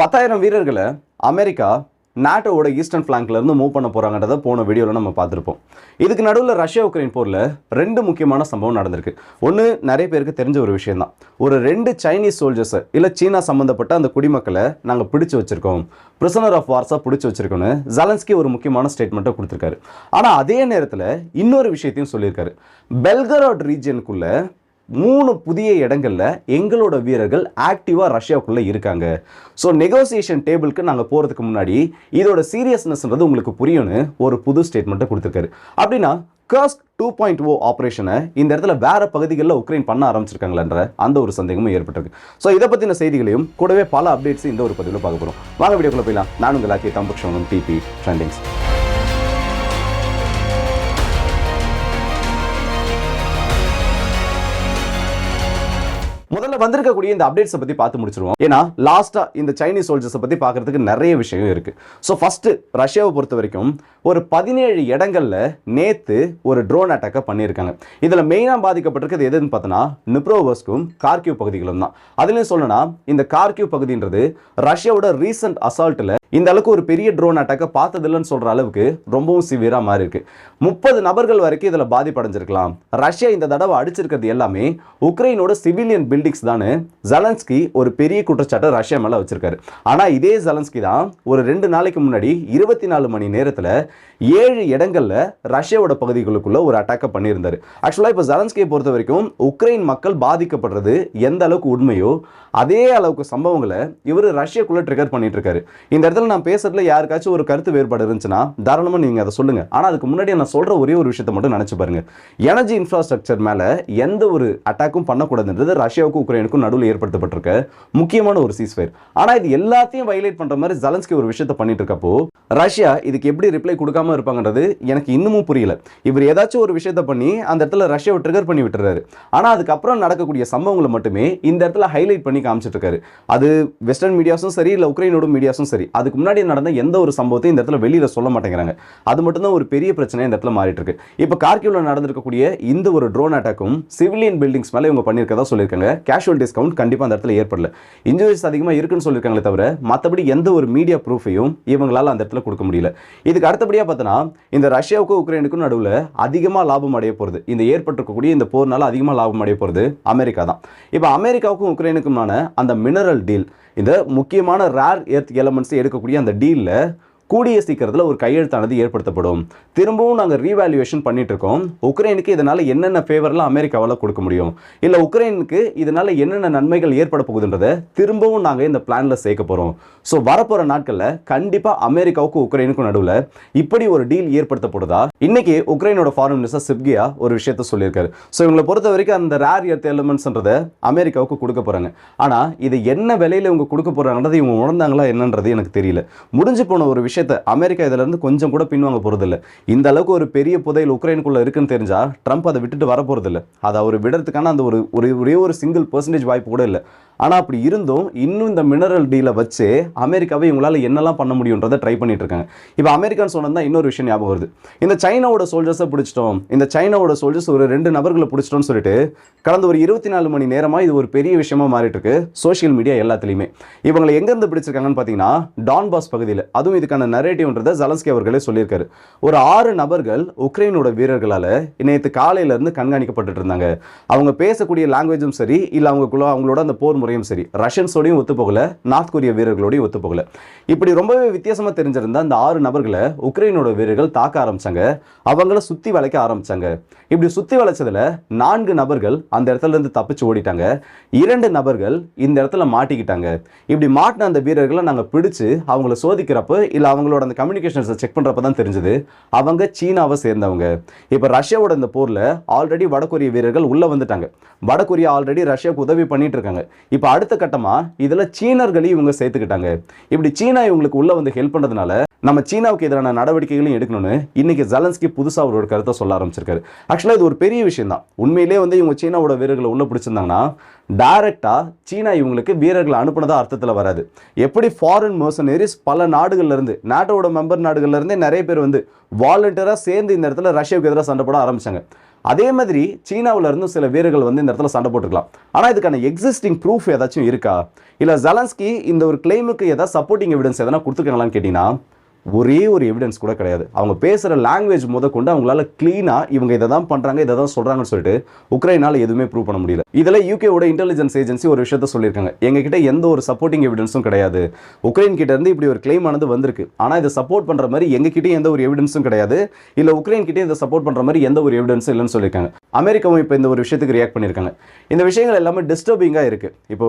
பத்தாயிரம் வீரர்களை அமெரிக்கா நாட்டோட ஈஸ்டர்ன் ஃபிளாங்க்ல இருந்து மூவ் பண்ண போகிறாங்கன்றத போன வீடியோவில் நம்ம பார்த்துருப்போம். இதுக்கு நடுவில் ரஷ்யா உக்ரைன் போரில் ரெண்டு முக்கியமான சம்பவம் நடந்திருக்கு. ஒன்று நிறைய பேருக்கு தெரிஞ்ச ஒரு விஷயம் தான் ஒரு ரெண்டு சைனீஸ் சோல்ஜர்ஸை இல்லை சீனா சம்மந்தப்பட்ட அந்த குடிமக்களை நாங்கள் பிடிச்சு வச்சிருக்கோம். பிரிசனர் ஆஃப் வார்ஸாக பிடிச்சி வச்சுருக்கோன்னு ஜலன்ஸ்கி ஒரு முக்கியமான ஸ்டேட்மெண்ட்டை கொடுத்துருக்காரு. ஆனால் அதே நேரத்தில் இன்னொரு விஷயத்தையும் சொல்லியிருக்காரு. பெல்கராட் ரீஜியனுக்குள்ளே மூணு புதிய இடங்கள்ல எங்களோட வீரர்கள் ஆக்டிவாக ரஷ்யாவுக்குள்ளே இருக்காங்க. ஸோ நெகோசியேஷன் டேபிளுக்கு நாங்கள் போகிறதுக்கு முன்னாடி இதோட சீரியஸ்னஸ்ன்றது உங்களுக்கு புரியும்னு ஒரு புது ஸ்டேட்மெண்ட்டை கொடுத்துருக்காரு. அப்படின்னா கர்ஸ்க் டூ பாயிண்ட் ஓ ஆப்ரேஷனை இந்த இடத்துல வேற பகுதிகளில் உக்ரைன் பண்ண ஆரம்பிச்சிருக்காங்களன்ற அந்த ஒரு சந்தேகமும் ஏற்பட்டிருக்கு. ஸோ இதை பற்றின செய்திகளையும் கூடவே பல அப்டேட்ஸ் இந்த ஒரு பதிவில் பார்க்க போகிறோம் வாங்க வீடியோக்குள்ள போயிடலாம். நான் உங்கள் ஆக்கி தம்பக்ஷவனும் டிபி ட்ரெண்டிங்ஸ் முதல்ல வந்திருக்கக்கூடிய இந்த அப்டேட்ஸை பத்தி பார்த்து முடிச்சிருவோம். ஏன்னா லாஸ்டா இந்த சைனீஸ் சோல்ஜர்ஸை பத்தி பார்க்கறதுக்கு நிறைய விஷயம் இருக்கு. ஸோ ஃபர்ஸ்ட் ரஷ்யாவை பொறுத்த வரைக்கும் ஒரு பதினேழு இடங்கள்ல நேத்து ஒரு ட்ரோன் அட்டாக்கை பண்ணியிருக்காங்க. இதுல மெயினா பாதிக்கப்பட்டிருக்கிறது எதுன்னு பார்த்தோன்னா நிப்ரோவஸ்க்கும் கார்கியூ பகுதிகளும் தான். அதுலயும் சொல்லணும்னா இந்த கார்கியூ பகுதின்றது ரஷ்யாவோட ரீசன்ட் அசால்ட்டில் இந்த அளவுக்கு ஒரு பெரிய ட்ரோன் அட்டாக்கை பார்த்ததில்லைன்னு சொல்ற அளவுக்கு ரொம்பவும் சிவியரா மாறி இருக்கு. முப்பது நபர்கள் வரைக்கும் இதுல பாதிப்படைஞ்சிருக்கலாம். ரஷ்யா இந்த தடவை அடிச்சிருக்கிறது எல்லாமே உக்ரைனோட சிவிலியன் பில்டிங்ஸ் தானே? ஜலன்ஸ்கி ஒரு பெரிய குற்றச்சாட்டை ரஷ்யா மேல வச்சிருக்காரு. ஆனால் இதே ஜலன்ஸ்கி தான் ஒரு ரெண்டு நாளைக்கு முன்னாடி இருபத்தி நாலு மணி நேரத்தில் ஏழு இடங்கள்ல ரஷ்யாவோட பகுதிகளுக்குள்ள ஒரு அட்டாக்கை பண்ணியிருந்தார். ஆக்சுவலா இப்போ ஜலன்ஸ்கியை பொறுத்த வரைக்கும் உக்ரைன் மக்கள் பாதிக்கப்படுறது எந்த அளவுக்கு உண்மையோ அதே அளவுக்கு சம்பவங்களை இவர் ரஷ்யாக்குள்ளே ட்ரிகர் பண்ணிட்டு இருக்காரு இந்த இடத்துல நான் பேசுறதுல யாருக்காச்சும் ஒரு கருத்து வேறுபாடு இருந்துச்சுன்னா தாராளமா நீங்க அதை சொல்லுங்க. ஆனா அதுக்கு முன்னாடி நான் சொல்ற ஒரே ஒரு விஷயத்தை மட்டும் நினைச்சு பாருங்க. எனர்ஜி இன்ஃப்ராஸ்ட்ரக்சர் மேல எந்த ஒரு அட்டாக்கும் பண்ணக்கூடாதுன்றது ரஷ்யாவுக்கு யுக்ரைனுக்கும் நடுவில் ஏற்படுத்தப்பட்டிருக்க முக்கியமான ஒரு சீஸ்ஃபயர் ஆனால் இது எல்லாத்தையும் வயலேட் பண்ணுற மாதிரி ஜலன்ஸ்கி ஒரு விஷயத்தை பண்ணிட்டு இருக்கப்போ ரஷ்யா இதுக்கு எப்படி ரிப்ளை கொடுக்காம இருப்பாங்கன்றது எனக்கு இன்னமும் புரியல. இவர் ஏதாச்சும் ஒரு விஷயத்தை பண்ணி அந்த இடத்துல ரஷ்யாவை ட்ரிகர் பண்ணி விட்டுறாரு. ஆனால் அதுக்கப்புறம் நடக்கக்கூடிய சம்பவங்களை மட்டுமே இந்த இடத்துல ஹைலைட் பண்ணி காமிச்சிட்டு இருக்காரு. அது வெஸ்டர்ன் மீடியாஸும் சரி இல்லை உக்ரைனோட மீடியாஸும் சரி. அதுக்கு முன்னாடி நடந்த எந்த ஒரு சம்பவத்தையும் இந்த இடத்துல வெளியில் சொல்ல மாட்டேங்கிறாங்க. அது மட்டும்தான் ஒரு பெரிய பிரச்சனை இந்த இடத்துல மாறிட்டு இருக்கு. இப்போ கார்கிவ்ல நடந்திருக்கக்கூடிய இந்த ஒரு ட்ரோன் அட்டாக்கும் சிவிலியன் பில்டிங்ஸ் மேலே இவங்க பண்ணியிருக்கதா சொல்லியிருக்காங்க. கேஷுவல் டிஸ்கவுண்ட் கண்டிப்பாக அந்த இடத்துல ஏற்படல. இன்ஜுரிஸ் அதிகமாக இருக்குன்னு சொல்லியிருக்காங்களே தவிர மற்றபடி எந்த ஒரு மீடியா ப்ரூஃபையும் இவங்களால் அந்த இடத்துல கொடுக்க முடியல. இதுக்கு அடுத்தபடியாக பார்த்தோன்னா இந்த ரஷ்யாவுக்கும் உக்ரைனுக்கும் நடுவில் அதிகமாக லாபம் அடைய போகிறது இந்த ஏற்பட்டிருக்கக்கூடிய இந்த போர்னால அதிகமாக லாபம் அடைய போகிறது அமெரிக்கா தான். இப்போ அமெரிக்காவுக்கும் உக்ரைனுக்குமான அந்த மினரல் டீல் இந்த முக்கியமான ரேர் எர்த் எலமெண்ட்ஸ் எடுக்கக்கூடிய அந்த டீலில் கூடிய சீக்கிரத்தில் ஒரு கையெழுத்தானது ஏற்படுத்தப்படும். திரும்பவும் நாங்கள் ரீவேல்யூவேஷன் பண்ணிட்டு இருக்கோம் உக்ரைனுக்கு இதனால் என்னென்ன ஃபேவர்லாம் அமெரிக்காவால் கொடுக்க முடியும்? இல்லை உக்ரைனுக்கு இதனால் என்னென்ன நன்மைகள் ஏற்பட போகுதுன்றதை திரும்பவும் நாங்கள் இந்த பிளானில் சேர்க்க போகிறோம் ஸோ வரப்போகிற நாட்களில் கண்டிப்பாக அமெரிக்காவுக்கும் உக்ரைனுக்கும் நடுவில் இப்படி ஒரு டீல் ஏற்படுத்தப்படுதா? இன்னைக்கு உக்ரைனோட ஃபாரின் மினிஸ்டர் சிப்கியா ஒரு விஷயத்த சொல்லியிருக்காரு. ஸோ இவங்களை பொறுத்த வரைக்கும் அந்த ரேர் எர்த் எலிமெண்ட்ஸ்ன்றதை அமெரிக்காவுக்கு கொடுக்க போகிறாங்க ஆனால் இது என்ன விலையில் இவங்க கொடுக்க போகிறாங்கன்றது இவங்க உணர்ந்தாங்களா என்னன்றது எனக்கு தெரியல. முடிஞ்சு போன ஒரு விஷயம் விஷயத்தை அமெரிக்கா இதுல இருந்து கொஞ்சம் கூட பின்வாங்க போகிறதில்ல இந்த அளவுக்கு ஒரு பெரிய புதையல் உக்ரைனுக்குள்ள இருக்குன்னு தெரிஞ்சா ட்ரம்ப் அதை விட்டுட்டு வர போகிறதில்ல அதை அவர் விடுறதுக்கான அந்த ஒரு ஒரு ஒரே ஒரு சிங்கிள் பர்சன்டேஜ் வாய்ப்பு கூட இல்லை. ஆனால் அப்படி இருந்தும் இன்னும் இந்த மினரல் டீலை வச்சு அமெரிக்காவை இவங்களால் என்னெல்லாம் பண்ண முடியுன்றதை ட்ரை பண்ணிட்டு இருக்காங்க. இப்போ அமெரிக்கான்னு சொன்னது இன்னொரு விஷயம் ஞாபகம் வருது. இந்த சைனாவோட சோல்ஜர்ஸை பிடிச்சிட்டோம். இந்த சைனாவோட சோல்ஜர்ஸ் ஒரு ரெண்டு நபர்களை பிடிச்சிட்டோம்னு சொல்லிட்டு கடந்த ஒரு இருபத்தி நாலு மணி நேரமாக இது ஒரு பெரிய விஷயமா மாறிட்டு இருக்கு. சோஷியல் மீடியா எல்லாத்துலேயுமே. இவங்களை எங்கேருந்து பிடிச்சிருக்காங்கன்னு பார்த்தீங்கன்னா டான்பாஸ் பகுதியில். அதுவும் இதுக்கான நரேட்டிவ்ன்றதை ஜலன்ஸ்கி அவர்களே சொல்லியிருக்காரு. ஒரு ஆறு நபர்கள் உக்ரைனோட வீரர்களால் நேற்று காலையிலேருந்து கண்காணிக்கப்பட்டு இருந்தாங்க. அவங்க பேசக்கூடிய லாங்குவேஜும் சரி இல்லை அவங்களுக்குள்ள அவங்களோட அந்த போர் முறை முறையும் சரி. ரஷ்யன்ஸோடையும் ஒத்துப்போகல நார்த் கொரிய வீரர்களோடையும் ஒத்துப்போகல. இப்படி ரொம்பவே வித்தியாசமாக தெரிஞ்சிருந்த அந்த ஆறு நபர்களை உக்ரைனோட வீரர்கள் தாக்க ஆரம்பித்தாங்க அவங்கள சுற்றி வளைக்க ஆரம்பித்தாங்க இப்படி சுற்றி வளைச்சதில் நான்கு நபர்கள் அந்த இடத்துலேருந்து தப்பிச்சு ஓடிட்டாங்க. இரண்டு நபர்கள் இந்த இடத்துல மாட்டிக்கிட்டாங்க. இப்படி மாட்டின அந்த வீரர்களை நாங்கள் பிடிச்சு அவங்கள சோதிக்கிறப்ப இல்லை அவங்களோட அந்த கம்யூனிகேஷன்ஸை செக் பண்ணுறப்ப தான் தெரிஞ்சது. அவங்க சீனாவை சேர்ந்தவங்க. இப்போ ரஷ்யாவோட இந்த போரில் ஆல்ரெடி வடகொரிய வீரர்கள் உள்ளே வந்துட்டாங்க. வடகொரியா ஆல்ரெடி ரஷ்யாவுக்கு உதவி பண்ணிட்டு இருக்காங்க. இப்போ இப்போ அடுத்த கட்டமாக இதில் சீனர்களையும் இவங்க சேர்த்துக்கிட்டாங்க. இப்படி சீனா இவங்களுக்கு உள்ளே வந்து ஹெல்ப் பண்ணுறதுனால நம்ம சீனாவுக்கு எதிரான நடவடிக்கைகளையும் எடுக்கணும்னு இன்னைக்கு ஜலன்ஸ்கி புதுசாக அவரோட கருத்தை சொல்ல ஆரம்பிச்சிருக்காரு. ஆக்சுவலாக இது ஒரு பெரிய விஷயம் தான் உண்மையிலே வந்து இவங்க சீனாவோட வீரர்களை உள்ளே பிடிச்சிருந்தாங்கன்னா டைரக்டாக சீனா இவங்களுக்கு வீரர்களை அனுப்புனதா அர்த்தத்தில் வராது. எப்படி ஃபாரின் மர்சனரிஸ் பல நாடுகள்லேருந்து நாட்டோட மெம்பர் நாடுகள்லேருந்தே நிறைய பேர் வந்து வாலண்டியராக சேர்ந்து இந்த இடத்துல ரஷ்யாவுக்கு எதிராக சண்டை போட ஆரம்பிச்சாங்க. அதே மாதிரி சீனாவில் இருந்தும் சில வீரர்கள் வந்து இந்த இடத்துல சண்டை போட்டுக்கலாம் ஆனால் இதுக்கான எக்ஸிஸ்டிங் ப்ரூஃப் ஏதாச்சும் இருக்கா? இல்லை ஜலன்ஸ்கி இந்த ஒரு கிளைமுக்கு ஏதாவது சப்போர்ட்டிங் எவிடன்ஸ் எதனா கொடுத்துருக்காங்களான்னு கேட்டிங்கன்னா ஒரே ஒரு எவிடன்ஸ் கூட கிடையாது. அவங்க பேசுகிற லாங்குவேஜ் முத கொண்டு அவங்களால க்ளீனாக இவங்க இதை தான் பண்ணுறாங்க இதை தான் சொல்கிறாங்கன்னு சொல்லிட்டு உக்ரைனால் எதுவுமே ப்ரூவ் பண்ண முடியல. இதில் யூகேவோட இன்டெலிஜென்ஸ் ஏஜென்சி ஒரு விஷயத்த சொல்லியிருக்காங்க. எங்ககிட்ட எந்த ஒரு சப்போர்ட்டிங் எவிடன்ஸும் கிடையாது. உக்ரைன் கிட்ட இருந்து இப்படி ஒரு கிளைம் ஆனது வந்திருக்கு. ஆனால் இதை சப்போர்ட் பண்ணுற மாதிரி எங்ககிட்டயும் எந்த ஒரு எவிடன்ஸும் கிடையாது. இல்லை உக்ரைன் கிட்டே இதை சப்போர்ட் பண்ணுற மாதிரி எந்த ஒரு எவிடன்ஸும் இல்லைன்னு சொல்லியிருக்காங்க. அமெரிக்காவும் இப்போ இந்த ஒரு விஷயத்துக்கு ரியாக்ட் பண்ணியிருக்காங்க. இந்த விஷயங்கள் எல்லாமே டிஸ்டர்பிங்காக இருக்குது இப்போ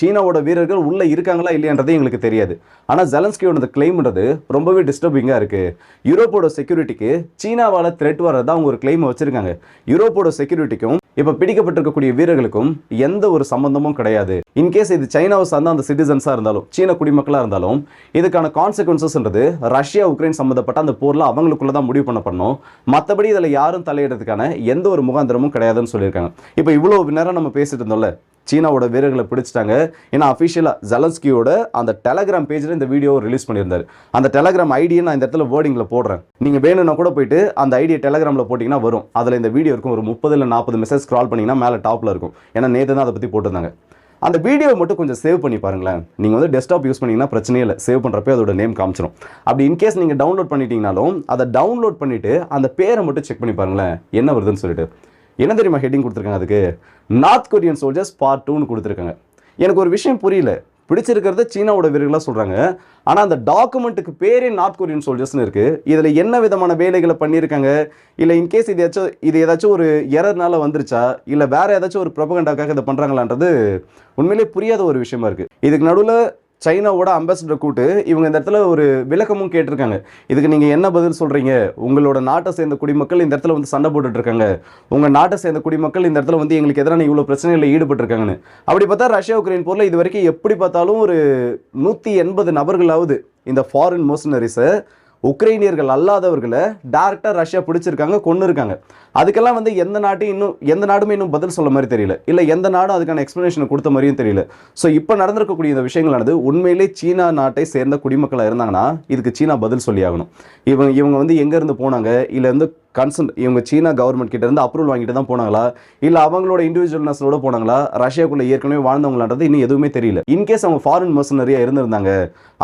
சீனாவோட வீரர்கள் உள்ளே இருக்காங்களா இல்லையான்றதே எங்களுக்கு தெரியாது. ஆனால் ஜெலன்ஸ்கியோட கிளைம்ன்றது ரொம்ப ரொம்பவே டிஸ்டர்பிங்காக இருக்குது யூரோப்போட செக்யூரிட்டிக்கு சீனாவால் த்ரெட் வர்றதா அவங்க ஒரு கிளைம் வச்சிருக்காங்க. யூரோப்போட செக்யூரிட்டிக்கும் இப்போ பிடிக்கப்பட்டிருக்கக்கூடிய வீரர்களுக்கும் எந்த ஒரு சம்பந்தமும் கிடையாது. இன்கேஸ் இது சைனாவை சார்ந்த அந்த சிட்டிசன்ஸாக இருந்தாலும் சீன குடிமக்களாக இருந்தாலும் இதுக்கான கான்சிக்வன்சஸ்ன்றது ரஷ்யா உக்ரைன் சம்மந்தப்பட்ட அந்த போரில் அவங்களுக்குள்ள தான் முடிவு பண்ண பண்ணோம் மற்றபடி இதில் யாரும் தலையிடுறதுக்கான எந்த ஒரு முகாந்திரமும் கிடையாதுன்னு சொல்லியிருக்காங்க. இப்போ இவ்வளோ நேரம் நம்ம பேசிட்டு இருந்தோம்ல சீனாவோட வீரர்களை பிடிச்சிட்டாங்க. ஏன்னா அஃபிஷியலாக ஜலன்ஸ்கியோட அந்த டெலகிராம் பேஜில் இந்த வீடியோ ரிலீஸ் பண்ணியிருந்தார். அந்த டெலகிராம் ஐடியை நான் இந்த இடத்துல வேர்டிங்கில் போடுறேன். நீங்கள் வேணும்னா கூட போயிட்டு அந்த ஐடியை டெலகிராமில் போட்டிங்கன்னா வரும். அதில் இந்த வீடியோ இருக்கும். ஒரு முப்பது இல்லை நாற்பது மெசேஜ் ஸ்க்ரால் பண்ணிங்கன்னா மேலே டாப்பில் இருக்கும். ஏன்னா நேற்று தான் அதை பற்றி போட்டிருந்தாங்க. அந்த வீடியோவை மட்டும் கொஞ்சம் சேவ் பண்ணி பாருங்களேன். நீங்கள் வந்து டெஸ்க்டாப் யூஸ் பண்ணிங்கன்னா பிரச்சனையே இல்லை. சேவ் பண்ணுறப்ப அதோட நேம் காமிச்சிடும் அப்படி இன்கேஸ் நீங்கள் டவுன்லோட் பண்ணிட்டீங்கனாலும் அதை டவுன்லோட் பண்ணிவிட்டு அந்த பேரை மட்டும் செக் பண்ணி பாருங்களேன். என்ன வருதுன்னு சொல்லிட்டு. என்ன தெரியுமா ஹெட்டிங் கொடுத்துருக்காங்க அதுக்கு? நார்த் கொரியன் சோல்ஜர்ஸ் பார்ட் டூன்னு கொடுத்துருக்காங்க. எனக்கு ஒரு விஷயம் புரியல. பிடிச்சிருக்கிறத சீனாவோட வீரர்களாக சொல்கிறாங்க ஆனால் அந்த டாக்குமெண்ட்டுக்கு பேரே நார்த் கொரியன் சோல்ஜர்ஸ்னு இருக்குது இதில் என்ன விதமான வேலைகளை பண்ணியிருக்காங்க? இல்லை இன்கேஸ் இது ஏதாச்சும் இது ஏதாச்சும் ஒரு எரர்னால வந்துருச்சா? இல்லை வேறு ஏதாச்சும் ஒரு ப்ரொபகண்டாக்காக இதை பண்ணுறாங்களான்றது உண்மையிலே புரியாத ஒரு விஷயமா இருக்குது இதுக்கு நடுவில் சைனாவோட அம்பாசிடர் கூட்டு இவங்க இந்த இடத்துல ஒரு விளக்கமும் கேட்டிருக்காங்க. இதுக்கு நீங்கள் என்ன பதில் சொல்கிறீங்க உங்களோட நாட்டை சேர்ந்த குடிமக்கள் இந்த இடத்துல வந்து சண்டை போட்டுட்டு இருக்காங்க. உங்கள் நாட்டை சேர்ந்த குடிமக்கள் இந்த இடத்துல வந்து எங்களுக்கு எதிரான இவ்வளோ பிரச்சனைகளில் ஈடுபட்டிருக்காங்கன்னு. அப்படி பார்த்தா ரஷ்யா உக்ரைன் போரில் இது வரைக்கும் எப்படி பார்த்தாலும் ஒரு நூற்றி எண்பது நபர்களாவது இந்த ஃபாரின் மோசனரிஸை உக்ரைனியர்கள் அல்லாதவர்களை டேரெக்டாக ரஷ்யா பிடிச்சிருக்காங்க கொண்டு இருக்காங்க அதுக்கெல்லாம் வந்து எந்த நாட்டையும் இன்னும் எந்த நாடுமே இன்னும் பதில் சொல்ல மாதிரி தெரியல. இல்லை எந்த நாடும் அதுக்கான எக்ஸ்ப்ளனேஷன் கொடுத்த மாதிரியும் தெரியல. ஸோ இப்போ நடந்திருக்கக்கூடிய இந்த விஷயங்களானது உண்மையிலே சீனா நாட்டை சேர்ந்த குடிமக்களாக இருந்தாங்கன்னா இதுக்கு சீனா பதில் சொல்லி ஆகணும் இவங்க இவங்க வந்து எங்கேருந்து போனாங்க? இல்லை வந்து கன்சர்ன் இவங்க சீனா கவர்மெண்ட் கிட்ட இருந்து அப்ரூவல் வாங்கிட்டு தான் போனாங்களா? இல்லை அவங்களோட இண்டிவிஜுவல்னஸோட போனாங்களா? ரஷ்யாக்குள்ள ஏற்கனவே வாழ்ந்தவங்களான்றது இன்னும் எதுவுமே தெரியல. இன்கேஸ் அவங்க ஃபாரின் மர்சனரியாக இருந்திருந்தாங்க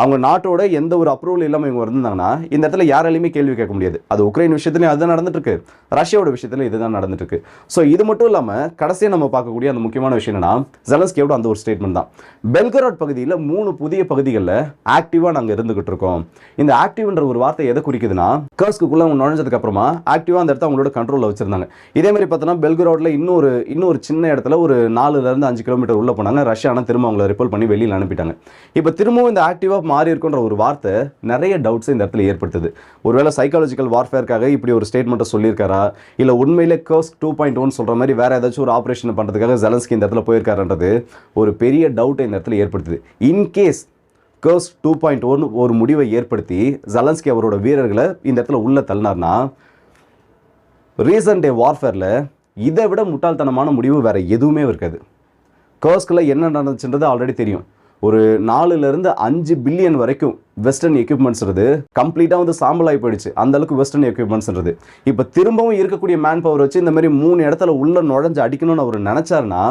அவங்க நாட்டோட எந்த ஒரு அப்ரூவல் இல்லாமல் இவங்க இருந்தாங்கன்னா இந்த இடத்துல யாராலையுமே கேள்வி கேட்க முடியாது. அது உக்ரைன் விஷயத்துலையும் அதுதான் நடந்துட்டு இருக்கு ரஷ்யாவோட விஷயத்துல இதுதான் நடந்துட்டு இருக்கு ஸோ இது மட்டும் இல்லாமல் கடைசியாக நம்ம பார்க்கக்கூடிய அந்த முக்கியமான விஷயம் என்னன்னா ஜெலன்ஸ்கியோட அந்த ஒரு ஸ்டேட்மெண்ட் தான். பெல்கராட் பகுதியில் மூணு புதிய பகுதிகளில் ஆக்டிவாக நாங்கள் இருந்துகிட்டு இருக்கோம். இந்த ஆக்டிவ்ன்ற ஒரு வார்த்தை எதை குறிக்குதுன்னா கர்ஸ்க்குள்ளே நுழைஞ்சதுக்கு அப்புறமா ஆக்டிவாக அந்த இடத்த அவங்களோட கண்ட்ரோலில் வச்சுருந்தாங்க. இதே மாதிரி பார்த்தோன்னா பெல்கராட்ல இன்னொரு இன்னொரு சின்ன இடத்துல ஒரு நாலுலேருந்து அஞ்சு கிலோமீட்டர் உள்ளே போனாங்க. ரஷ்யா ஆனால் திரும்ப அவங்கள ரிப்போர்ட் பண்ணி வெளியில் அனுப்பிட்டாங்க. இப்போ திரும்பவும் இந்த ஆக்டிவாக மாறி இருக்குன்ற ஒரு வார்த்தை நிறைய டவுட்ஸை இந்த இடத்துல ஏற்படுத்துது. ஒருவேளை சைக்காலஜிக்கல் வார்ஃபேருக்காக இப்படி ஒரு ஸ்டேட்மெண்ட்டை சொல்லியிருக்காரா? இல்லை உண்மையிலே கர்ஸ் டூ பாயிண்ட் ஒன் சொல்கிற மாதிரி வேறு ஏதாச்சும் ஒரு ஆப்ரேஷன் பண்ணுறதுக்காக ஜெலன்ஸ்கி இந்த இடத்துல போயிருக்காருன்றது ஒரு பெரிய டவுட்டை இந்த இடத்துல ஏற்படுத்துது. இன்கேஸ் கர்ஸ் டூ பாயிண்ட் ஒன் ஒரு முடிவை ஏற்படுத்தி ஜலன்ஸ்கி அவரோட வீரர்களை இந்த இடத்துல உள்ளே தள்ளினார்னா ரீசன்ட் டே வார்ஃபேரில் இதை விட முட்டாள்தனமான முடிவு வேறு எதுவுமே இருக்காது. கர்ஸ்கில் என்ன நடந்துச்சுன்றது ஆல்ரெடி தெரியும். ஒரு நாலுலேருந்து அஞ்சு பில்லியன் வரைக்கும் வெஸ்டர்ன் எக்யூப்மெண்ட்ஸ்ன்றது கம்ப்ளீட்டாக வந்து சாம்பலாகி போயிடுச்சு. அந்தளவுக்கு வெஸ்டர்ன் எக்யூப்மெண்ட்ஸ்ன்றது இப்போ திரும்பவும் இருக்கக்கூடிய மேன் பவர் வச்சு இந்த மாதிரி மூணு இடத்துல உள்ள நுழைஞ்சு அடிக்கணும்னு அவர் நினச்சாருன்னா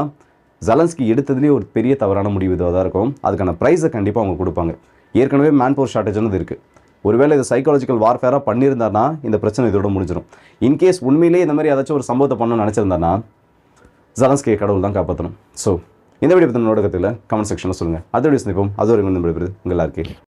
ஜலன்ஸ்கி எடுத்ததுலேயே ஒரு பெரிய தவறான முடிவு இதுவாக தான் இருக்கும். அதுக்கான ப்ரைஸை கண்டிப்பாக அவங்க கொடுப்பாங்க. ஏற்கனவே மேன் பவர் ஷார்ட்டேஜ்னு இருக்குது ஒருவேளை இது சைக்காலஜிக்கல் வார்ஃபேராக பண்ணியிருந்தாருன்னா இந்த பிரச்சனை இதோட முடிஞ்சிடும் இன்கேஸ் உண்மையிலேயே இந்த மாதிரி ஏதாச்சும் ஒரு சம்பவத்தை பண்ணணும்னு நினச்சிருந்தாருன்னா ஜலன்ஸ்கே கடவுள் தான் காப்பாற்றணும் ஸோ இந்த வீடியோ பற்றின நோடகத்தில் கமெண்ட் செக்ஷனில் சொல்லுங்கள் அதோடய சந்திப்போம். அது ஒரு உங்கள் எல்லாருக்கே